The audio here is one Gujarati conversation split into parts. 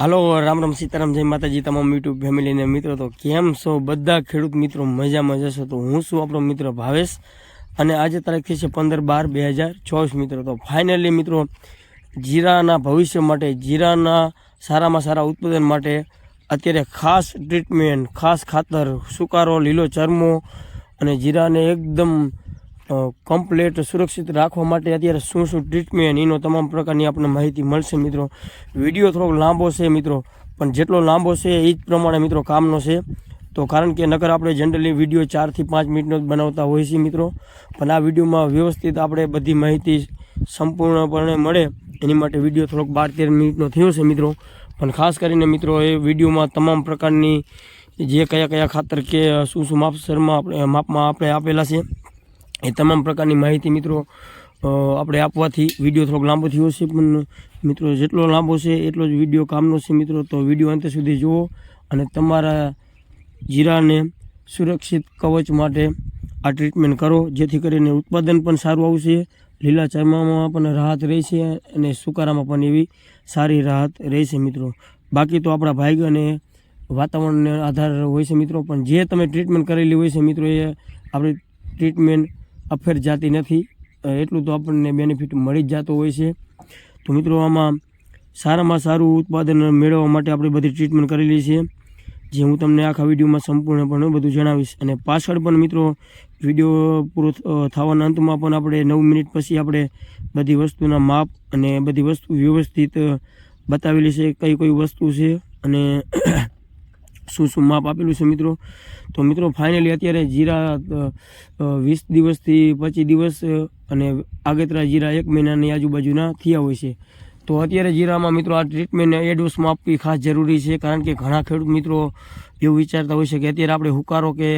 હાલો, રામ રામ સીતારામ, જય માતાજી, તમામ યુટ્યુબ ફેમિલીને મિત્રો. તો કેમ છો બધા ખેડૂત મિત્રો? મજામાં જશો તો હું છું આપણો મિત્ર ભાવેશ અને આજે તારીખ થઈ છે પંદર બાર બે હજાર ચોવીસ મિત્રો. તો ફાઇનલી મિત્રો, જીરાના ભવિષ્ય માટે, જીરાના સારામાં સારા ઉત્પાદન માટે અત્યારે ખાસ ટ્રીટમેન્ટ ખાસ ખાતર, સુકારો, લીલો ચરમો અને જીરાને એકદમ કમ્પ્લેટ સુરક્ષિત રાખવા માટે અત્યારે શું શું ટ્રીટમેન્ટ એનો તમામ પ્રકારની આપણને માહિતી મળશે મિત્રો. વીડિયો થોડોક લાંબો છે મિત્રો, પણ જેટલો લાંબો છે એ જ પ્રમાણે મિત્રો કામનો છે. તો કારણ કે નકર આપણે જનરલી વીડિયો ચારથી પાંચ મિનિટનો જ બનાવતા હોઈએ છીએ મિત્રો. પણ આ વિડીયોમાં વ્યવસ્થિત આપણે બધી માહિતી સંપૂર્ણપણે મળે. એની માટે વીડિયો થોડોક બાર તેર મિનિટનો થયો છે મિત્રો. પણ ખાસ કરીને મિત્રો એ વિડીયોમાં તમામ પ્રકારની જે કયા કયા ખાતર કે શું શું માપસરમાં આપણે, માપમાં આપણે આપેલા છે એ તમામ પ્રકારની માહિતી મિત્રો આપણે આપવાથી વીડિયો થોડોક લાંબો થયો છે, પણ મિત્રો જેટલો લાંબો છે એટલો જ વીડિયો કામનો છે મિત્રો. તો વીડિયો અંત સુધી જુઓ અને તમારા જીરાને સુરક્ષિત કવચ માટે આ ટ્રીટમેન્ટ કરો, જેથી કરીને ઉત્પાદન પણ સારું આવશે. લીલા ચરમામાં પણ રાહત રહેશે અને સુકારામાં પણ એવી સારી રાહત રહેશે મિત્રો. બાકી તો આપણા ભાઈ અને વાતાવરણને આધાર હોય છે મિત્રો, પણ જે તમે ટ્રીટમેન્ટ કરેલી હોય છે મિત્રો, એ આપણી ટ્રીટમેન્ટ અફેર જાતી નથી. એટલું તો આપણને બેનિફિટ મળી જ જતો હોય છે. તો મિત્રો, આમાં સારામાં સારું ઉત્પાદન મેળવવા માટે આપણે બધી ટ્રીટમેન્ટ કરેલી છે. જે હું તમને આખા વિડીયોમાં સંપૂર્ણપણે બધું જણાવીશ. અને પાછળ પણ મિત્રો, વીડિયો પૂરો થવાના અંતમાં પણ આપણે નવ મિનિટ પછી આપણે બધી વસ્તુના માપ અને બધી વસ્તુ વ્યવસ્થિત બતાવેલી છે કઈ કઈ વસ્તુ છે. અને શું શું માપ આપેલું છે મિત્રો? તો મિત્રો ફાઇનલી અત્યારે જીરા વીસ દિવસથી પચીસ દિવસ અને આગેતરા જીરા એક મહિનાની આજુબાજુના થયા હોય છે. તો અત્યારે જીરામાં મિત્રો આ ટ્રીટમેન્ટ એડોસમાં આપવી ખાસ જરૂરી છે, કારણ કે ઘણા ખેડૂત મિત્રો એવું વિચારતા હોય છે કે અત્યારે આપણે હુકારો કે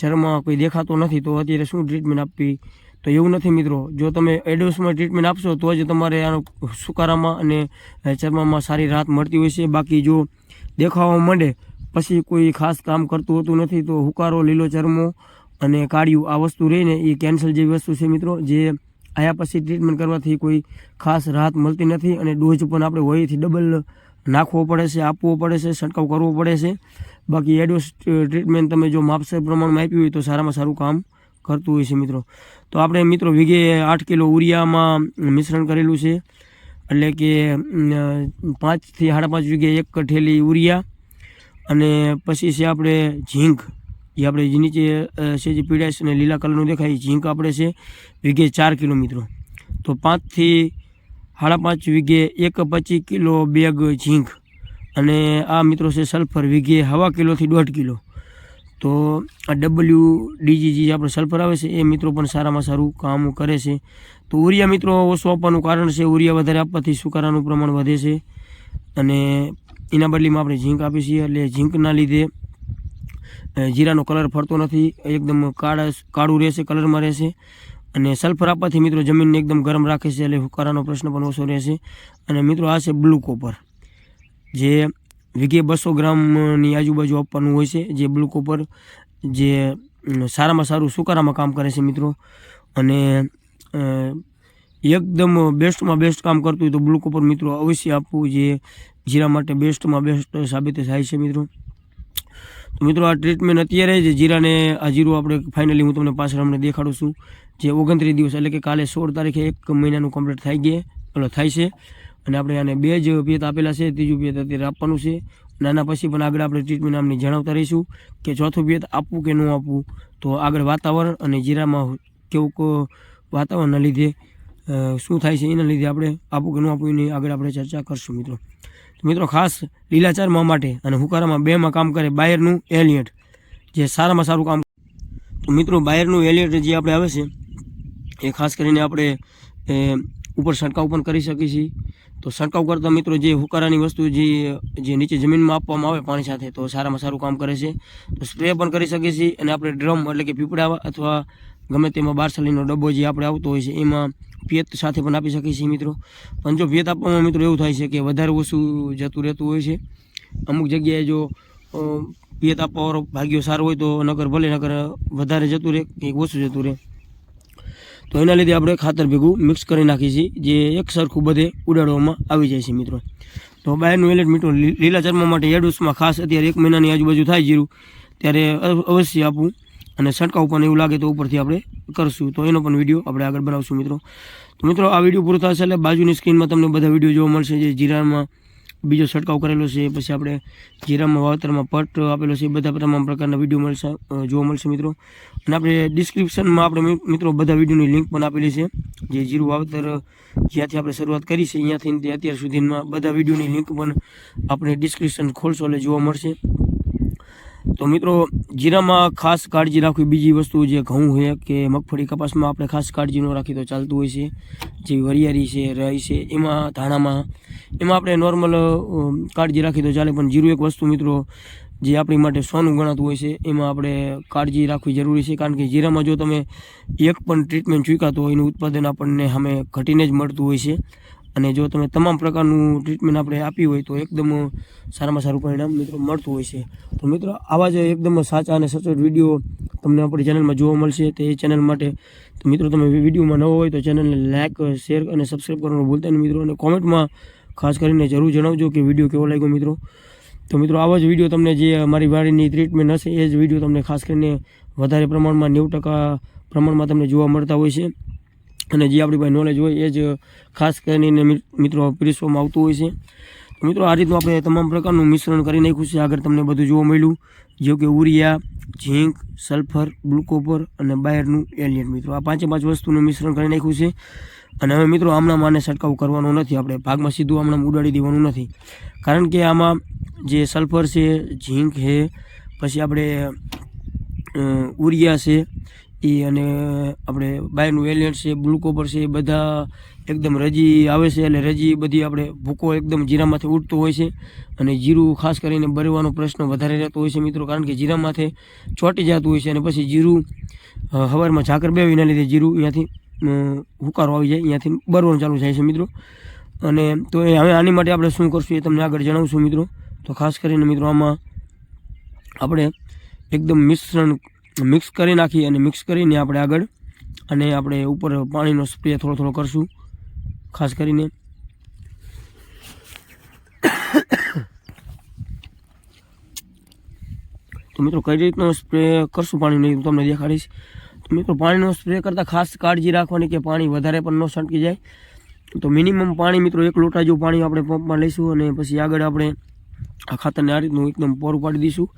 જરમાં કોઈ દેખાતો નથી, તો અત્યારે શું ટ્રીટમેન્ટ આપવી? તો એવું નથી મિત્રો. જો તમે એડવાન્સમાં ટ્રીટમેન્ટ આપશો, તો જ તમારે આનો સુકારામાં અને ચરમામાં સારી રાહત મળતી હોય છે. બાકી જો દેખાવા માંડે પછી કોઈ ખાસ કામ કરતું હોતું નથી તો હુકારો, લીલો ચરમો અને કાળિયું આ વસ્તુ રહીને એ કેન્સર જેવી વસ્તુ છે મિત્રો, જે આયા પછી ટ્રીટમેન્ટ કરવાથી કોઈ ખાસ રાહત મળતી નથી અને ડોઝ પણ આપણે હોયથી ડબલ નાખવો પડે છે, આપવો પડે છે, છંટકાવ કરવો પડે છે. બાકી એડોસ ટ્રીટમેન્ટ તમે જો માપસર પ્રમાણમાં આપ્યું હોય તો સારામાં સારું કામ કરતું હોય છે મિત્રો. તો આપણે મિત્રો વીઘે આઠ કિલો ઉરિયામાં મિશ્રણ કરેલું છે. એટલે કે પાંચથી સાડા પાંચ વીઘે એક કઠેલી ઉરિયા અને પછી છે આપણે ઝીંક. જે આપણે જે નીચે છે જે પીડાશ અને લીલા કલરનું દેખાય ઝીંક આપણે છે વીઘે ચાર કિલો તો પાંચથી સાડા પાંચ વીઘે એક પચીસ કિલો બેગ ઝીંક. અને આ મિત્રો છે સલ્ફર વીઘે હવા કિલોથી દોઢ કિલો. તો આ ડબલ્યુ ડીજી જે આપણે સલ્ફર આવે છે, એ મિત્રો પણ સારામાં સારું કામ કરે છે. તો ઉરિયા મિત્રો ઓછું આપવાનું કારણ છે, ઉરિયા વધારે આપવાથી સુકારાનું પ્રમાણ વધે છે. અને એના બદલીમાં આપણે ઝીંક આપીએ છીએ. એટલે ઝીંકના લીધે જીરાનો કલર ફરતો નથી. એકદમ કાળા કાળું રહેશે, કલરમાં રહેશે. અને સલ્ફર આપવાથી મિત્રો જમીનને એકદમ ગરમ રાખે છે. એટલે હુકારાનો પ્રશ્ન પણ ઓછો રહેશે. અને મિત્રો આ છે બ્લુ કોપર. જે વીઘે બસો ગ્રામની આજુબાજુ આપવાનું હોય છે. જે બ્લુ કોપર જે સારામાં સારું સુકારામાં કામ કરે છે મિત્રો. અને એકદમ બેસ્ટમાં બેસ્ટ કામ કરતું હોય તો બ્લુ કોપર મિત્રો અવશ્ય આપવું જે જીરા માટે બેસ્ટમાં બેસ્ટ સાબિત થાય છે મિત્રો. તો મિત્રો આ ટ્રીટમેન્ટ અત્યારે જ જીરાને આ જીરું આપણે ફાઇનલી હું તમને પાછળ હમણાં દેખાડું છું. જે ઓગણત્રીસ દિવસ એટલે કે કાલે સોળ તારીખે એક મહિનાનું કમ્પ્લીટ થઈ ગયા એટલે થાય છે. અને આપણે આને બે જ પેત આપેલા છે. ત્રીજું પેત અત્યારે આપવાનું છે. અને આના પછી પણ આગળ આપણે ટ્રીટમેન્ટ આમની જણાવતા રહીશું કે ચોથું પેત આપવું કે ન આપવું. તો આગળ વાતાવરણ અને જીરામાં કેવું વાતાવરણના લીધે શું થાય છે એના લીધે આપણે આપવું કે ન આપવું એની આગળ આપણે ચર્ચા કરશું મિત્રો. મિત્રો ખાસ લીલાચારમાં માટે અને હુકારામાં બેમાં કામ કરે બાયરનું એલિયટ, જે સારામાં સારું કામ તો મિત્રો બાયરનું એલિયટ જે આપણે આવે છે, એ ખાસ કરીને આપણે ઉપર છંટકાવ પણ કરી શકીએ છીએ. તો છંટકાવ કરતાં મિત્રો જે હુકારાની વસ્તુ જે જે નીચે જમીનમાં આપવામાં આવે પાણી સાથે, તો સારામાં સારું કામ કરે છે. તો સ્પ્રે પણ કરી શકીએ છીએ અને આપણે ડ્રમ એટલે કે પીપળા અથવા ગમે તેમાં બારસલીનો ડબ્બો જે આપણે આવતો હોય છે, એમાં પિયત સાથે પણ આપી શકીએ છીએ મિત્રો. પણ જો ભેત આપવામાં મિત્રો એવું થાય છે કે વધારે ઓછું જતું રહેતું હોય છે. અમુક જગ્યાએ જો ભેત આપવાવાળો ભાગ્યો સારો હોય તો નગર ભલે નગર વધારે જતું રહે કે ઓછું જતું રહે. તો એના લીધે આપણે ખાતર ભેગું મિક્સ કરી નાખીએ છીએ, જે એક સરખું બધે ઉડાડવામાં આવી જાય છે મિત્રો. તો બાયરનું એલેટ મિત્રો લીલા ચર્મા માટે એડુસમાં ખાસ અત્યારે એક મહિનાની આજુબાજુ થાય જીરું, ત્યારે અવ- અવશ્ય આપવું. અને છંટકાવ પણ એવું લાગે તો ઉપરથી આપણે કરશું. તો એનો પણ વીડિયો આપણે આગળ બનાવશું મિત્રો. તો મિત્રો, આ વીડિયો પૂરો થશે એટલે બાજુની સ્ક્રીનમાં તમને બધા વીડિયો જોવા મળશે. જે જીરામાં બીજો છંટકાવ કરેલો છે, પછી આપણે જીરામાં વાવતરમાં પટ આપેલો છે બધા તમામ પ્રકારના વીડિયો મળશે જોવા મળશે મિત્રો. અને આપણે ડિસ્ક્રિપ્શનમાં આપણે મિત્રો બધા વિડીયોની લિંક પણ આપેલી છે. જે જીરું વાવતર જ્યાંથી આપણે શરૂઆત કરી છે અહીંયાથી અત્યાર સુધીમાં બધા વિડીયોની લિંક પણ આપણે ડિસ્ક્રિપ્શન ખોલશો એટલે જોવા મળશે. તો મિત્રો, જીરામાં ખાસ કાળજી રાખવી બીજી વસ્તુ જે ઘઉં હોય કે મગફળી કપાસમાં આપણે ખાસ કાળજી ન રાખી તો ચાલતું હોય છે. જે વરિયાળી છે, રાઈ છે, એમાં ધાણામાં, એમાં આપણે નોર્મલ કાળજી રાખી તો ચાલે. પણ જીરું એક વસ્તુ મિત્રો, જે આપણી માટે સોનું ગણાતું હોય છે, એમાં આપણે કાળજી રાખવી જરૂરી છે. કારણ કે જીરામાં જો તમે એક પણ ટ્રીટમેન્ટ ચૂકાતો તો એનું ઉત્પાદન આપણને સામે ઘટીને જ મળતું હોય છે. અને જો તમે તમામ પ્રકારનું ટ્રીટમેન્ટ આપણે આપી હોય તો એકદમ સારામાં સારું પરિણામ મિત્રો મળતું હોય છે. તો મિત્રો, આવા જ એકદમ સાચા અને સચોટ વીડિયો તમને આપણી ચેનલમાં જોવા મળશે. તે ચેનલ માટે તો મિત્રો તમે વિડીયોમાં નવો હોય તો ચેનલને લાઇક શેર અને સબસ્ક્રાઈબ કરવાનું ભૂલતા નહીં મિત્રો. અને કોમેન્ટમાં ખાસ કરીને જરૂર જણાવજો કે વીડિયો કેવો લાગ્યો મિત્રો. તો મિત્રો, આવા જ વીડિયો તમને જે મારી વાડીની ટ્રીટમેન્ટ હશે, એ જ વીડિયો તમને ખાસ કરીને વધારે પ્રમાણમાં નેવું ટકા પ્રમાણમાં તમને જોવા મળતા હોય છે. અને જે આપણી પાસે નોલેજ હોય એ જ ખાસ કરીને મિત્રો પીરસવામાં આવતું હોય છે. મિત્રો, આ રીતનું આપણે તમામ પ્રકારનું મિશ્રણ કરી નાખ્યું છે. આગળ તમને બધું જોવા મળ્યું. જેવું કે ઉરિયા ઝીંક, સલ્ફર ગ્લુકોપર અને બાયરનું એલિયન મિત્રો. આ પાંચે પાંચ વસ્તુનું મિશ્રણ કરી નાખ્યું છે. અને હવે મિત્રો આમણાં આને છંટકાવ કરવાનો નથી. આપણે ભાગમાં સીધું આમણાં ઉડાડી દેવાનું નથી. કારણ કે આમાં જે સલ્ફર છે, ઝીંક છે, પછી આપણે ઉરિયા છે એ અને આપણે બાયનું એલિયન્સ છે ગ્લુકોપર છે, એ બધા એકદમ રજી આવે છે, એટલે રજી બધી આપણે ભૂકો એકદમ જીરામાંથી ઉડતો હોય છે અને જીરું ખાસ કરીને બરવાનો પ્રશ્ન વધારે રહેતો હોય છે મિત્રો, કારણ કે જીરામાંથી ચોંટી જતું હોય છે અને પછી જીરું હવારમાં ઝાકર બેવીના લીધે જીરું અહીંયાથી હુકારો આવી જાય, અહીંયાથી બરવાનું ચાલુ થાય છે મિત્રો. અને તો એ હવે આની માટે આપણે શું કરશું એ તમને આગળ જણાવશું મિત્રો. તો ખાસ કરીને મિત્રો આમાં આપણે એકદમ મિશ્રણ મિક્સ કરી નાખી અને મિક્સ કરીને આપણે આગળ અને આપણે ઉપર પાણીનો સ્પ્રે થોડો થોડો કરશું, ખાસ કરીને. તો મિત્રો કઈ રીતનો સ્પ્રે કરશું પાણીનો હું તમને દેખાડીશ. તો મિત્રો પાણીનો સ્પ્રે કરતાં ખાસ કાળજી રાખવાની કે પાણી વધારે પણ ન છંટકી જાય. તો મિનિમમ પાણી મિત્રો એક લોટા જેવું પાણી આપણે પંપમાં લઈશું અને પછી આગળ આપણે આ ખાતરને આ રીતનું એકદમ પોરું પાડી દઈશું.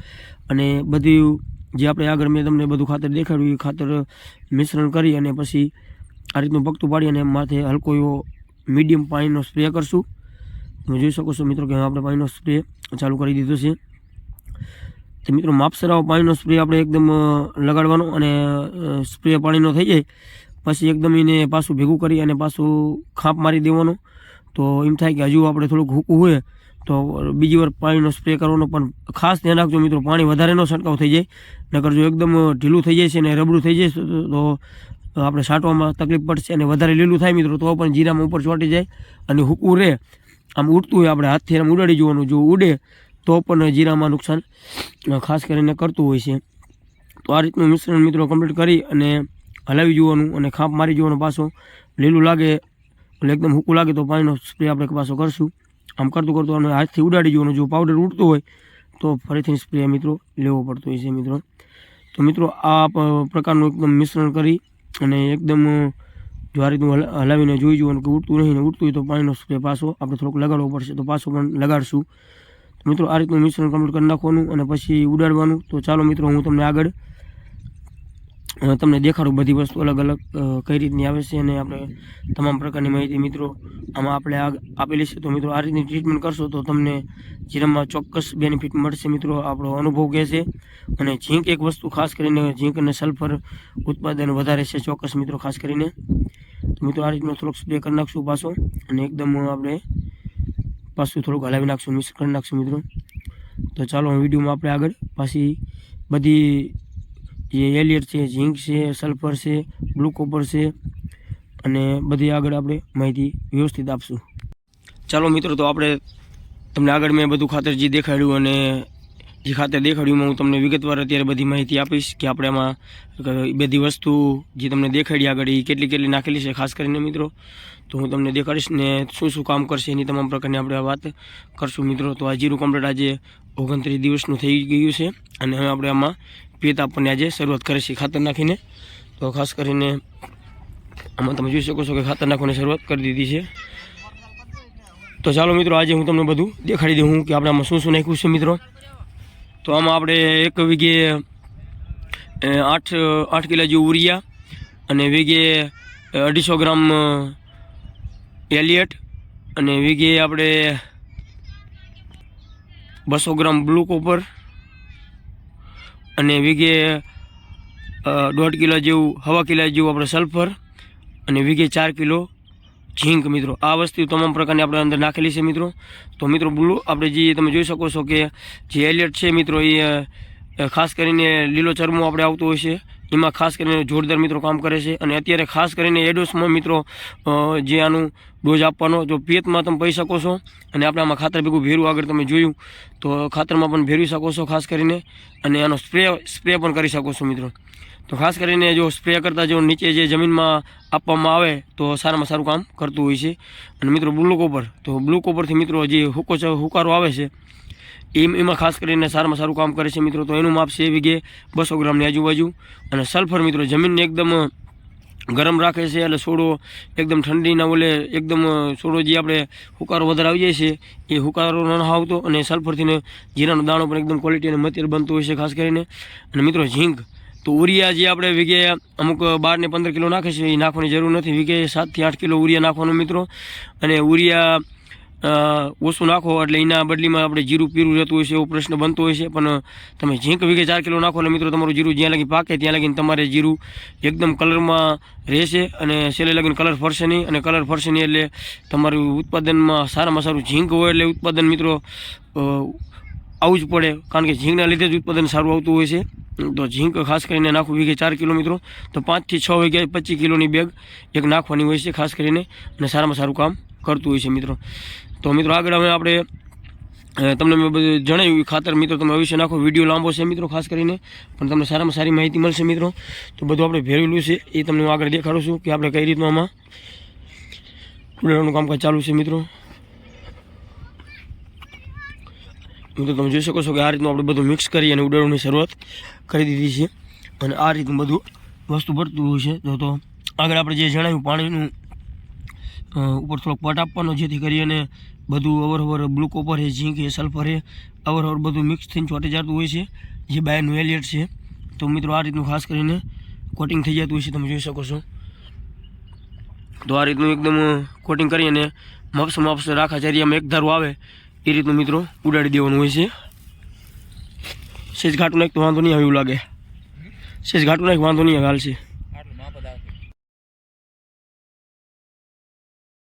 અને બધું જે આપણે આગળ મેં તમને બધું ખાતર દેખાડ્યું, એ ખાતર મિશ્રણ કરી અને પછી આ રીતનું પગતું પાડી અને માથે હલકો એવો મીડિયમ પાણીનો સ્પ્રે કરશું. તમે જોઈ શકો છો મિત્રો કે આપણે પાણીનો સ્પ્રે ચાલુ કરી દીધો છે. તો મિત્રો માપસરાવ પાણીનો સ્પ્રે આપણે એકદમ લગાડવાનો અને સ્પ્રે પાણીનો થઈ જાય. પછી એકદમ એને પાછું ભેગું કરી અને પાછું ખાંપ મારી દેવાનો. તો એમ થાય કે હજુ આપણે થોડુંક હૂકું હોય તો બીજી વાર પાણીનો સ્પ્રે કરવાનો, પણ ખાસ ધ્યાન રાખજો મિત્રો, પાણી વધારે નો છંટકાવ થઈ જાય. નકર જો એકદમ ઢીલું થઈ છે અને રબડું થઈ જાય તો આપણે છાંટવામાં તકલીફ પડશે અને વધારે લીલું થાય મિત્રો, તો પણ જીરામાં ઉપર ચોંટી જાય અને હૂકું રહે આમ ઉડતું હોય, આપણે હાથથી આમ ઉડાડી જોવાનું, જો ઉડે, તો પણ જીરામાં નુકસાન ખાસ કરીને કરતું હોય છે. તો આ રીતનું મિશ્રણ મિત્રો કમ્પ્લીટ કરી અને હલાવી જોવાનું અને ખાંપ મારી જોવાનું પાછો. લીલું લાગે, એટલે એકદમ હૂકું લાગે તો પાણીનો સ્પ્રે આપણે પાછો કરશું. આમ કરતું કરતું અને હાથથી ઉડાડી જવાનું જો પાવડર ઉડતો હોય, તો ફરીથી સ્પ્રે મિત્રો લેવો પડતો હોય છે મિત્રો. તો મિત્રો, આ પ્રકારનું એકદમ મિશ્રણ કરી અને એકદમ જો હલા- હલાવીને જોઈ જુઓ કે ઉડતું નહીં ને ઉડતું હોય તો પાણીનો સ્પ્રે પાછો આપણે થોડોક લગાડવો પડશે, તો પાછો પણ લગાડશું. મિત્રો, આ રીતનું મિશ્રણ કમ્પ્લીટ કરી નાખવાનું અને પછી ઉડાડવાનું. તો ચાલો મિત્રો, હું તમને આગળ તમને દેખાડું બધી વસ્તુ અલગ અલગ કઈ રીતની આવે છે અને આપણે તમામ પ્રકારની માહિતી મિત્રો આમાં આપણે આપેલી છે. તો મિત્રો આ રીતની ટ્રીટમેન્ટ કરશો તો તમને જીરામાં ચોક્કસ બેનિફિટ મળશે મિત્રો. આપણો અનુભવ કહે છે. અને ઝીંક એક વસ્તુ ખાસ કરીને ઝીંક અને સલ્ફર ઉત્પાદન વધારે છે ચોક્કસ મિત્રો ખાસ કરીને. તો મિત્રો આ રીતનો થોડોક સ્પ્રે કરી નાખશું પાછો અને એકદમ આપણે પાછું થોડુંક હલાવી નાખશું મિક્સ કરી નાખશું મિત્રો. તો ચાલો વિડીયોમાં આપણે આગળ પાછી બધી જે એલિયટ છે ઝીંક છે સલ્ફર છે ગ્લુકોપર છે અને બધી આગળ આપણે માહિતી વ્યવસ્થિત આપશું. ચાલો મિત્રો, તો આપણે તમને આગળ મેં બધું ખાતર જે દેખાડ્યું અને જે ખાતર દેખાડ્યું હું તમને વિગતવાર અત્યારે બધી માહિતી આપીશ કે આપણે આમાં બધી વસ્તુ જે તમને દેખાડી આગળ એ કેટલી કેટલી નાખેલી છે, ખાસ કરીને મિત્રો. તો હું તમને દેખાડીશ ને શું શું કામ કરશે એની તમામ પ્રકારની આપણે વાત કરશું મિત્રો. તો આ જીરું કમ્પ્લેટ આજે ઓગણત્રીસ દિવસનું થઈ ગયું છે અને હવે આપણે આમાં પેત આપણને આજે શરૂઆત કરે છે ખાતર નાખીને. તો ખાસ કરીને આમાં તમે જોઈ શકો છો કે ખાતર નાખવાની શરૂઆત કરી દીધી છે. તો ચાલો મિત્રો, આજે હું તમને બધું દેખાડી દઉં કે આપણે આમાં શું શું નાખ્યું છે મિત્રો. તો આમાં આપણે એક વીઘે આઠ આઠ કિલા જેવું ઉરિયા અને વીઘે અઢીસો ગ્રામ એલિયટ અને વીઘે આપણે બસો ગ્રામ બ્લુ કોપર અને વીઘે દોઢ કિલો જેવું, હવા કિલા જેવું આપણે સલ્ફર અને વીઘે ચાર કિલો ઝીંક મિત્રો. આ વસ્તુ તમામ પ્રકારની આપણે અંદર નાખેલી છે મિત્રો. તો મિત્રો બ્લુ આપણે જે તમે જોઈ શકો છો કે જે એલિયટ છે મિત્રો, એ ખાસ કરીને લીલો ચરમો આપણે આવતો હોય છે. એમાં ખાસ કરીને જોરદાર મિત્રો કામ કરે છે અને અત્યારે ખાસ કરીને એડોસમાં મિત્રો જે આનું ડોઝ આપવાનો, જો પિયતમાં તમે પહી શકો છો અને આપણે આમાં ખાતર ભેગું ભેરું આગળ તમે જોયું, તો ખાતરમાં પણ ભેરવી શકો છો ખાસ કરીને અને આનો સ્પ્રે સ્પ્રે પણ કરી શકો છો મિત્રો. તો ખાસ કરીને જો સ્પ્રે કરતાં જો નીચે જે જમીનમાં આપવામાં આવે, તો સારામાં સારું કામ કરતું હોય છે. અને મિત્રો બ્લુ કોપર, તો બ્લુ કોપરથી મિત્રો જે હુકો હુકારો આવે છે એમ એમાં ખાસ કરીને સારામાં સારું કામ કરે છે મિત્રો, તો એનું માપ છે વીઘે બસો ગ્રામની આજુબાજુ. અને સલ્ફર મિત્રો, જમીનને એકદમ ગરમ રાખે છે એટલે સોડો એકદમ ઠંડીના ઓલે એકદમ સોડો જે આપણે હુકારો વધારે આવી જાય છે, એ હુકારો ન આવતો અને સલ્ફરથીને જીરાનો દાણો પણ એકદમ ક્વોલિટી અને મટીરિયલ બનતો હોય છે ખાસ કરીને. અને મિત્રો, ઝીંક, તો ઉરિયા જે આપણે વીઘે અમુક બાર ને પંદર કિલો નાખે છે, એ નાખવાની જરૂર નથી. વીઘે સાતથી આઠ કિલો ઉરિયા નાખવાનો મિત્રો. અને ઉરિયા ઓછું નાખો એટલે એના બદલીમાં આપણે જીરું પીરું રહેતું હોય છે એવો પ્રશ્ન બનતો હોય છે. પણ, તમે ઝીંક વીઘે ચાર કિલો નાખો અને મિત્રો, તમારું જીરું જ્યાં લગી પાકે ત્યાં લગીને તમારે જીરું એકદમ કલરમાં રહેશે અને છેલ્લે લગીને કલર ફરશે નહીં. અને કલર ફરશે નહીં એટલે તમારું ઉત્પાદનમાં સારામાં સારું ઝીંક હોય એટલે ઉત્પાદન મિત્રો આવું જ પડે. કારણ કે ઝીંકના લીધે જ ઉત્પાદન સારું આવતું હોય છે. તો ઝીંક ખાસ કરીને નાખવું વીઘે ચાર કિલો મિત્રો. તો પાંચથી છ વીઘે પચીસ કિલોની બેગ એક નાખવાની હોય છે ખાસ કરીને. અને સારામાં સારું કામ કરતું હોય છે મિત્રો. તો મિત્રો આગળ હવે આપણે તમને મેં બધું જણાવ્યું ખાતર. મિત્રો, તમે અવશ્ય નાખો. વીડિયો લાંબો છે મિત્રો, ખાસ કરીને. પણ તમને સારામાં સારી માહિતી મળશે મિત્રો. તો બધું આપણે ભેરેલું છે. એ તમને હું આગળ દેખાડું છું કે આપણે કઈ રીતનું આમાં ઉડાડવાનું કામકાજ ચાલુ છે મિત્રો. મિત્રો, તમે જોઈ શકો છો કે આ રીતનું આપણે બધું મિક્સ કરી અને ઉડાડવાની શરૂઆત કરી દીધી છે. અને આ રીતનું બધું વસ્તુ ભરતું હોય છે. તો તો આગળ આપણે જે જણાવ્યું, પાણીનું ઉપર થોડોક પટ આપવાનો, જેથી કરી અને બધું અવરવર બ્લુકોપર છે, ઝીંક છે, સલ્ફર છે અવરવર બધું મિક્સ થઈને ચોંટી જતું હોય છે, જે બાયનું એલિયટ છે. તો મિત્રો, આ રીતનું ખાસ કરીને કોટિંગ થઈ જતું હોય છે, તમે જોઈ શકો છો. તો આ રીતનું એકદમ કોટિંગ કરી અને મફસ મપ્સ રાખા ચરિયામાં એક ધારું આવે, એ રીતનું મિત્રો ઉડાડી દેવાનું હોય છે. સેજ ઘાટું નાખ તો વાંધો નહીં આવે એવું લાગે. સેજ ઘાટું નાખ વાંધો નહીં આવે હાલશે